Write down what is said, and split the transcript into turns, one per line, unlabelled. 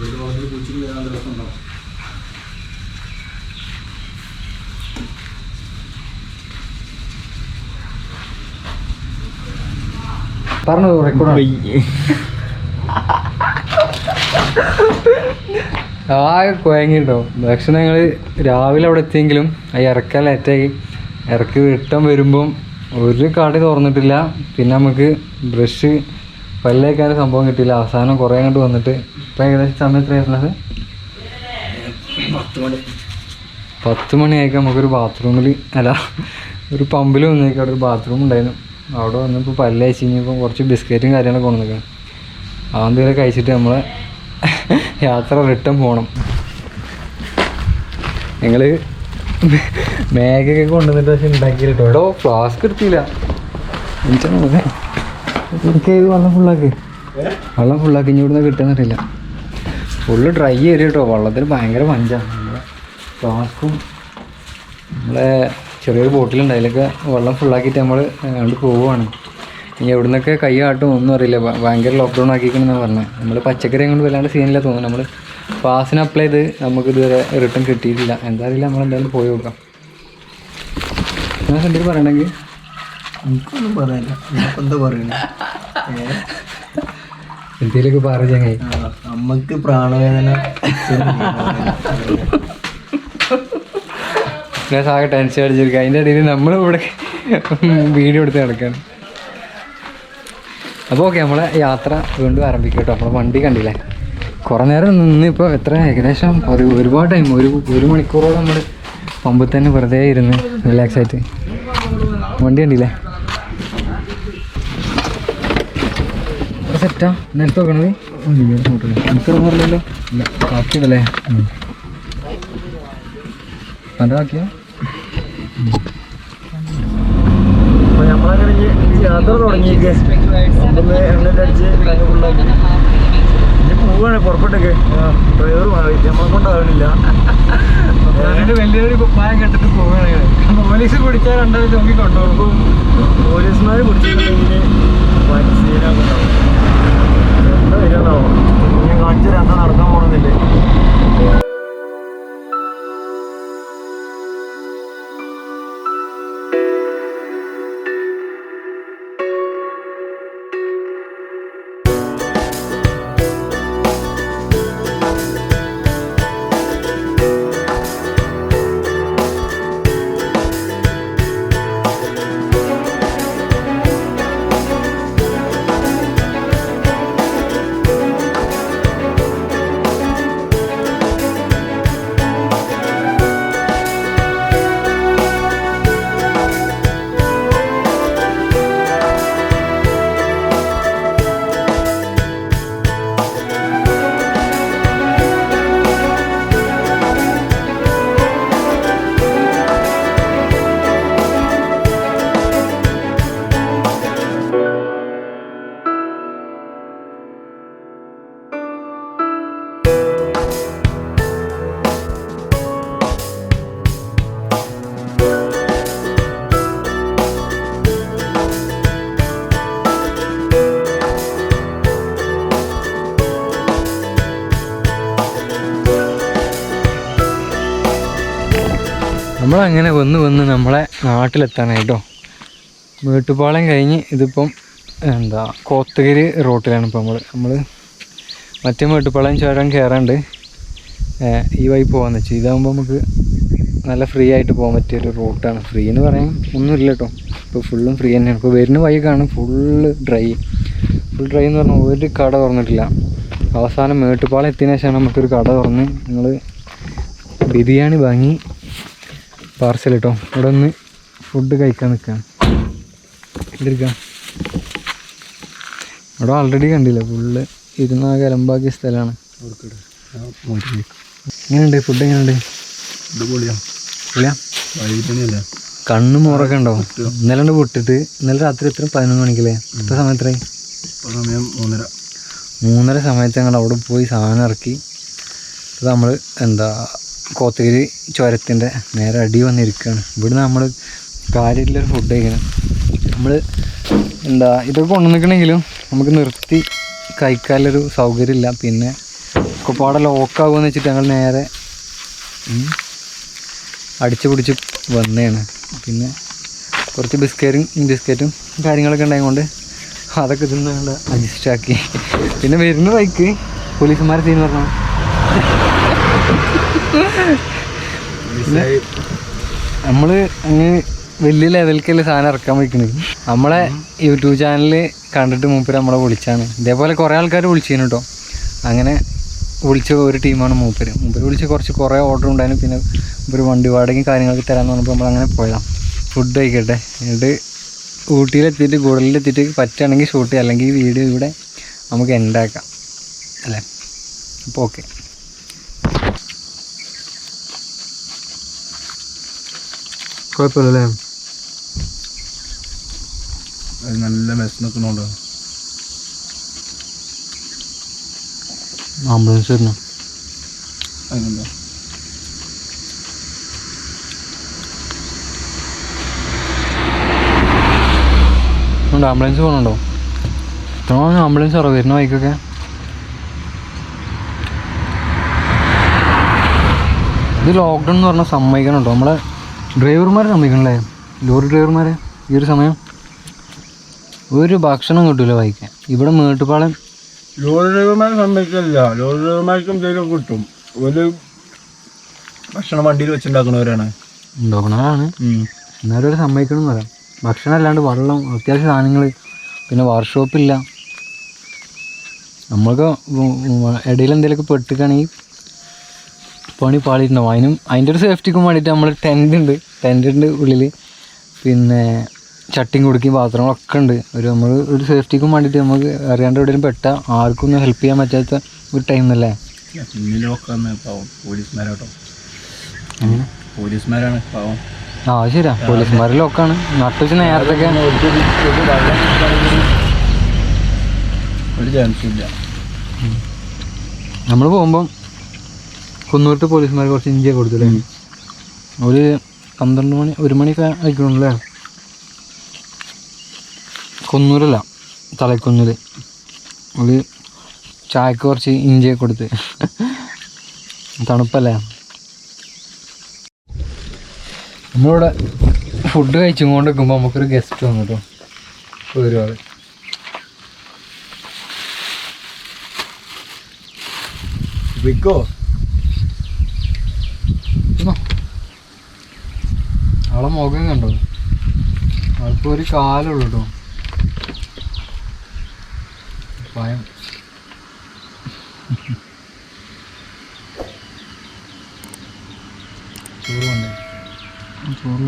വീട് കുച്ചിന് വരാൻ
പറഞ്ഞു റെക്കോർഡ് ആകെ കുഴങ്ങിട്ടോ ഭക്ഷണം ഞങ്ങൾ രാവിലെ അവിടെ എത്തിയെങ്കിലും ആ ഇറക്കാൻ ലേറ്റായി ഇറക്കി വിട്ടം വരുമ്പം ഒരു കട തുറന്നിട്ടില്ല. പിന്നെ നമുക്ക് ബ്രഷ് പല്ലേക്കാൻ സംഭവം കിട്ടിയില്ല. അവസാനം കുറേ അങ്ങോട്ട് വന്നിട്ട് ഇപ്പം ഏകദേശം സമയം എത്രയായിരുന്നത്
പത്ത് മണി.
പത്ത് മണിയായിക്ക് നമുക്കൊരു ബാത്റൂമിൽ അല്ല ഒരു പമ്പിൽ വന്നേക്ക്. അവിടെ ഒരു ബാത്റൂം ഉണ്ടായിരുന്നു. അവിടെ വന്നപ്പോൾ പല്ല് അയച്ചു കഴിഞ്ഞപ്പോൾ കുറച്ച് ബിസ്ക്കറ്റും കാര്യങ്ങളൊക്കെ കൊണ്ടുവന്നേക്കാം അതെന്തെങ്കിലും കഴിച്ചിട്ട് നമ്മൾ യാത്ര റിട്ടേൺ പോകണം ഞങ്ങൾ മേഘയൊക്കെ കൊണ്ടുവന്നിട്ട് പക്ഷെ ഉണ്ടാക്കിയിട്ടോ എടോ ഫ്ലാസ്ക് എടുത്തില്ല. എനിക്ക് എനിക്ക് വെള്ളം ഫുള്ളാക്കി വെള്ളം ഫുള്ളാക്കി ഇനി ഇവിടുന്ന് കിട്ടുന്നറിയില്ല ഫുള്ള് ഡ്രൈ ചെയ്യും കേട്ടോ വെള്ളത്തിന് ഭയങ്കര പഞ്ചാണ് നമ്മളെ ഫ്ലാസ്കും നമ്മളെ ചെറിയൊരു ബോട്ടിലുണ്ട്. അതിലൊക്കെ വെള്ളം ഫുള്ളാക്കിയിട്ട് നമ്മൾ അങ്ങോട്ട് പോവുകയാണ് ഇനി എവിടുന്നൊക്കെ കൈ കാട്ടും ഒന്നും അറിയില്ല. ഭയങ്കര ലോക്ക്ഡൗൺ ആക്കിക്കണെന്നാണ് പറഞ്ഞത് നമ്മൾ പച്ചക്കറി അങ്ങോട്ട് വല്ലാണ്ട് സീനില്ല തോന്നുന്നു. നമ്മൾ പാസിന് അപ്ലൈ ചെയ്ത് നമുക്ക് ഇതുവരെ റിട്ടേൺ കിട്ടിയിട്ടില്ല. എന്തായാലും അറിയില്ല. നമ്മൾ എന്തായാലും പോയി നോക്കാം. ഞാൻ എന്തെങ്കിലും പറയണമെങ്കിൽ
എനിക്കൊന്നും പറയാനില്ല. എന്താ പറയുന്നത്
എന്തേലൊക്കെ പറ
നമ്മക്ക് പ്രാണവേദന
ഞാൻ സാകെ ടെൻഷൻ അടിച്ചിരിക്കുക അതിന്റെ ഇടയിൽ നമ്മൾ ഇവിടെ വീഡിയോ എടുത്ത് നടക്കാൻ അപ്പോൾ ഓക്കെ നമ്മളെ യാത്ര വീണ്ടും ആരംഭിക്കും കേട്ടോ നമ്മളെ വണ്ടി കണ്ടില്ലേ? കുറേ നേരം നിന്ന് ഇപ്പോൾ എത്ര? ഏകദേശം ഒരു ഒരുപാട് ടൈം ഒരു ഒരു മണിക്കൂറോളം നമ്മൾ പമ്പിൽ തന്നെ വെറുതെ ഇരുന്ന് റിലാക്സ് ആയിട്ട്. വണ്ടി കണ്ടില്ലേ? സെറ്റാ നിലത്ത് വെക്കണത് എനിക്കൊന്നും പറഞ്ഞല്ലോ ഇല്ല
നമ്മളങ്ങനെ യാത്ര തുടങ്ങിയേക്ക്. ഒന്ന് എണ്ണ അടിച്ച് കങ്ങ് ഫുള്ളാക്കി ഇനി പോവാണ് പുറപ്പെട്ടേക്ക്. ഡ്രൈവർ നമ്മളെ കൊണ്ടാവണില്ല.
വലിയൊരു കുപ്പായം കെട്ടിട്ട് പോവുകയാണ് പോലീസ് പിടിച്ചാൽ രണ്ടാമത് നോക്കി കൊണ്ടുപോകും
പോലീസുമാർ പിടിച്ചിട്ടുണ്ടെങ്കിൽ
നമ്മളങ്ങനെ വന്ന് വന്ന് നമ്മളെ നാട്ടിലെത്താനായിട്ടോ വീട്ടുപാളയം കഴിഞ്ഞ് ഇതിപ്പം എന്താ കോത്തഗിരി റോട്ടിലാണ് ഇപ്പോൾ നമ്മൾ നമ്മൾ മറ്റേ വീട്ടുപാളയം ചുരം കയറാണ്ട് ഈ വഴി പോകാന്ന് വെച്ചു. ഇതാകുമ്പോൾ നമുക്ക് നല്ല ഫ്രീ ആയിട്ട് പോകാൻ പറ്റിയൊരു റൂട്ടാണ്. ഫ്രീ എന്ന് പറയാൻ ഒന്നുമില്ല കേട്ടോ. ഇപ്പോൾ ഫുള്ളും ഫ്രീ തന്നെയാണ്. ഇപ്പോൾ വരുന്ന വഴി കാണും ഫുള്ള് ഡ്രൈ ഫുൾ ഡ്രൈ എന്ന് പറഞ്ഞാൽ ഒരു കട തുറന്നിട്ടില്ല. അവസാനം മേട്ടുപാളം എത്തിയതിനു ശേഷമാണ് നമുക്കൊരു കട തുറന്ന് നിങ്ങൾ ബിരിയാണി വാങ്ങി പാർസൽ കേട്ടോ ഇവിടെ ഒന്ന് ഫുഡ് കഴിക്കാൻ നിൽക്കാം എന്തിരിക്കാം ഇവിടെ ഓൾറെഡി കണ്ടില്ല ഫുള്ള് ഇരുന്നാകെ അലമ്പാക്കിയ സ്ഥലമാണ് എങ്ങനെയുണ്ട്? ഫുഡ് എങ്ങനെയുണ്ട്? കണ്ണ് മോറൊക്കെ ഉണ്ടോ? ഇന്നലെ ഉണ്ട് പൊട്ടിട്ട് ഇന്നലെ രാത്രി എത്ര? പതിനൊന്ന് മണിക്കല്ലേ? സമയം
ഇപ്പൊ സമയം മൂന്നര.
മൂന്നര സമയത്ത് ഞങ്ങൾ അവിടെ പോയി സാധനം ഇറക്കി. നമ്മൾ എന്താ കോത്തഗിരി ചുരത്തിന്റെ നേരെ അടി വന്നിരിക്കുകയാണ്. ഇവിടുന്ന് നമ്മൾ കാര്യമില്ലൊരു ഫുഡ് കഴിക്കണം. നമ്മൾ എന്താ ഇതൊക്കെ കൊണ്ടുവന്നിക്കണെങ്കിലും നമുക്ക് നിർത്തി കഴിക്കാനൊരു സൗകര്യമില്ല. പിന്നെ ഒക്കെ പാടെ ലോക്കാകുമെന്ന് വെച്ചിട്ട് ഞങ്ങൾ നേരെ അടിച്ചു പിടിച്ച് വന്നതാണ്. പിന്നെ കുറച്ച് ബിസ്ക്കറ്റും ബിസ്ക്കറ്റും കാര്യങ്ങളൊക്കെ ഉണ്ടായതുകൊണ്ട് അതൊക്കെ നിന്ന് അഡ്ജസ്റ്റ് ആക്കി. പിന്നെ വരുന്ന ബൈക്ക് പോലീസുമാരെ സീൻ നമ്മൾ അങ്ങ് വലിയ ലെവലിക്കല്ലേ സാധനം ഇറക്കാൻ വയ്ക്കുന്നത് നമ്മളെ യൂട്യൂബ് ചാനൽ കണ്ടിട്ട് മൂപ്പര് നമ്മളെ വിളിച്ചാണ്. ഇതേപോലെ കുറേ ആൾക്കാർ വിളിച്ചിരുന്നു കേട്ടോ അങ്ങനെ വിളിച്ച ഒരു ടീമാണ് മൂപ്പര്. മൂപ്പര് വിളിച്ച് കുറച്ച് കുറേ ഓർഡർ ഉണ്ടായിരുന്നു. പിന്നെ ഒരു വണ്ടി വാടകയും കാര്യങ്ങളൊക്കെ തരാമെന്ന് പറഞ്ഞപ്പോൾ നമ്മൾ അങ്ങനെ പോയതാണ് ഫുഡ് കഴിക്കട്ടെ. എന്നിട്ട് ഊട്ടിയിലെത്തിയിട്ട് ഗുഡലിലെത്തിയിട്ട് പറ്റുകയാണെങ്കിൽ ഷൂട്ട് ചെയ്യാം. അല്ലെങ്കിൽ വീഡിയോ ഇവിടെ നമുക്ക് എൻഡാക്കാം അല്ലേ? അപ്പോൾ ഓക്കെ കുഴപ്പമില്ലല്ലേ?
അത് നല്ല മെസ് നിൽക്കുന്നുണ്ടോ.
ആംബുലൻസ് വരുന്നു.
അതിനെന്താ
ഉണ്ട് ആംബുലൻസ് പോകണുണ്ടോ ഇത്ര ആംബുലൻസ് അറിയാം വരുന്ന ബൈക്കൊക്കെ ഇത് ലോക്ക്ഡൗൺ എന്ന് പറഞ്ഞാൽ സമ്മതിക്കണം കേട്ടോ നമ്മളെ ഡ്രൈവർമാരെ സമ്മതിക്കണല്ലേ? ലോറി ഡ്രൈവർമാരെ ഈ ഒരു സമയം ഒരു ഭക്ഷണം കിട്ടൂല വായിക്കാൻ ഇവിടെ മേട്ടുപാളയം
ലോറി ഡ്രൈവർമാരെ സമ്മതിക്കില്ല ലോറി ഡ്രൈവർമാർക്കും എന്തെങ്കിലും കിട്ടും. ഒരു ഭക്ഷണം വണ്ടിയിൽ വെച്ചുണ്ടാക്കുന്നവരാണ്.
ഉണ്ടാക്കുന്നവരാണ്. എന്നാലും ഒരു സമ്മതിക്കണം എന്ന് പറയാം. ഭക്ഷണം അല്ലാണ്ട് വെള്ളം അത്യാവശ്യം സാധനങ്ങൾ പിന്നെ വർക്ക്ഷോപ്പില്ല നമ്മൾക്ക് ഇടയിൽ എന്തെങ്കിലുമൊക്കെ പെട്ടിക്കുകയാണെങ്കിൽ പണി പാളിയിട്ടുണ്ടാവും അതിനും അതിന്റെ ഒരു സേഫ്റ്റിക്കും വേണ്ടിയിട്ട് നമ്മൾ ടെന്റ് ഉണ്ട്. ടെന്റ് ഉണ്ട് ഉള്ളിൽ പിന്നെ ചട്ടിയും കുടുക്കിയും പാത്രങ്ങളൊക്കെ ഉണ്ട്. ഒരു നമ്മൾ ഒരു സേഫ്റ്റിക്കും വേണ്ടിയിട്ട് നമുക്ക് അറിയാണ്ട് എവിടെയും പെട്ടാൽ ആർക്കും ഒന്നും ഹെൽപ്പ് ചെയ്യാൻ പറ്റാത്ത ഒരു ടൈം അല്ലേ?
പോലീസുമാരാണ് പാവം.
ആ ശരിയാ. പോലീസുമാരിലൊക്കെയാണ് നട്ടുവെച്ച് നട്ടു
ഒരു ചാൻസും ഇല്ല.
നമ്മൾ പോകുമ്പം കുന്നൂരത്തെ പോലീസുമാർ കുറച്ച് ഇഞ്ചിയൊക്കെ കൊടുത്തില്ലേ? ഒരു പന്ത്രണ്ട് മണി ഒരു മണിയൊക്കെ ആയിക്കണല്ലേ കുന്നൂരല്ല തലക്കുന്നൂര് ഒരു ചായക്ക് കുറച്ച് ഇഞ്ചിയൊക്കെ കൊടുത്ത്. തണുപ്പല്ലേ? നമ്മളിവിടെ ഫുഡ് കഴിച്ചും കൊണ്ട് നിൽക്കുമ്പോൾ നമുക്കൊരു ഗസ്റ്റ് വന്നു കേട്ടോ ഒരുപാട്.
വിക്കോ?
ഇന്നോ. ആളെ മുഖം കണ്ടോ? ആൾക്ക് ഒരു കാലുള്ളൂ കേട്ടോ ഭയം. ചോറ് കൊണ്ടേ.
ചോറ്